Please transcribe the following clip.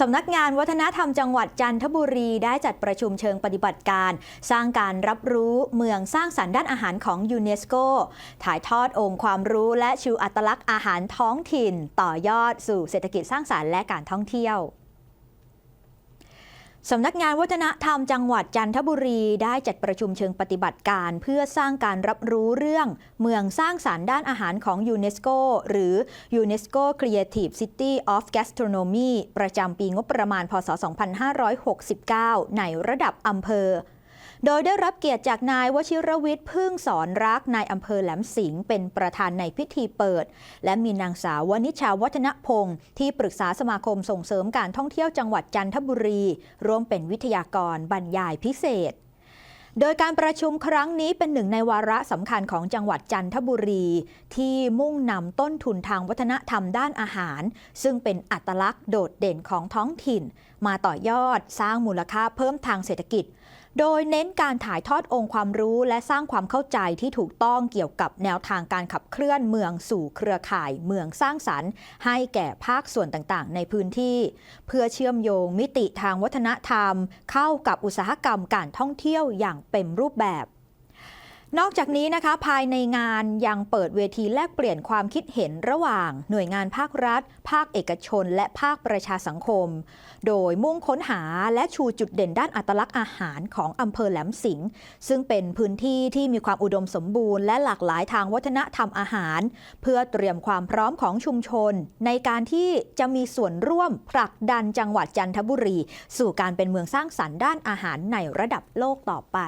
สำนักงานวัฒนธรรมจังหวัดจันทบุรีได้จัดประชุมเชิงปฏิบัติการ สร้างการรับรู้เมืองสร้างสรรค์ด้านอาหารของยูเนสโก ถ่ายทอดองค์ความรู้และชูอัตลักษณ์อาหารท้องถิ่น ต่อยอดสู่เศรษฐกิจสร้างสรรค์และการท่องเที่ยว สำนักงานวัฒนธรรมจังหวัดจันทบุรีได้จัดประชุมเชิงปฏิบัติการ เพื่อสร้างการรับรู้เรื่องเมืองสร้างสารรค์ด้านอาหารของยูเนสโกหรือ UNESCO Creative City of Gastronomy ประจำปีงบประมาณพศ 2569 ในระดับอำเภอ โดยได้รับเกียรติจากนายวชิรวิทย์พึ่งสอนรักนายอำเภอแหลมสิงห์เป็นประธานในพิธีเปิด และมีนางสาววนิชาวัฒนพงศ์ที่ปรึกษาสมาคมส่งเสริมการท่องเที่ยวจังหวัดจันทบุรี ร่วมเป็นวิทยากรบรรยายพิเศษ โดยการประชุมครั้งนี้เป็นหนึ่งในวาระสำคัญของจังหวัดจันทบุรี ที่มุ่งนำต้นทุนทางวัฒนธรรมด้านอาหาร ซึ่งเป็นอัตลักษณ์โดดเด่นของท้องถิ่น มาต่อยอดสร้างมูลค่าเพิ่มทางเศรษฐกิจ โดยเน้นการถ่ายทอดองค์ความรู้และสร้างความเข้าใจที่ถูกต้องเกี่ยวกับแนวทางการขับเคลื่อนเมืองสู่เครือข่ายเมืองสร้างสรรค์ ให้แก่ภาคส่วนต่างๆ ในพื้นที่ เพื่อเชื่อมโยงมิติทางวัฒนธรรม เข้ากับอุตสาหกรรมการท่องเที่ยวอย่างเต็มรูปแบบ นอกจากนี้นะคะภายในงานยังเปิดเวทีแลกเปลี่ยนความคิดเห็นระหว่าง หน่วยงานภาครัฐ ภาคเอกชน และภาคประชาสังคม โดยมุ่งค้นหาและชูจุดเด่นด้านอัตลักษณ์อาหารของอำเภอแหลมสิงห์ซึ่งเป็นพื้นที่ที่มีความอุดมสมบูรณ์และหลากหลายทางวัฒนธรรมอาหาร เพื่อเตรียมความพร้อมของชุมชน ในการที่จะมีส่วนร่วมผลักดันจังหวัดจันทบุรี สู่การเป็นเมืองสร้างสรรค์ด้านอาหารในระดับโลกต่อไป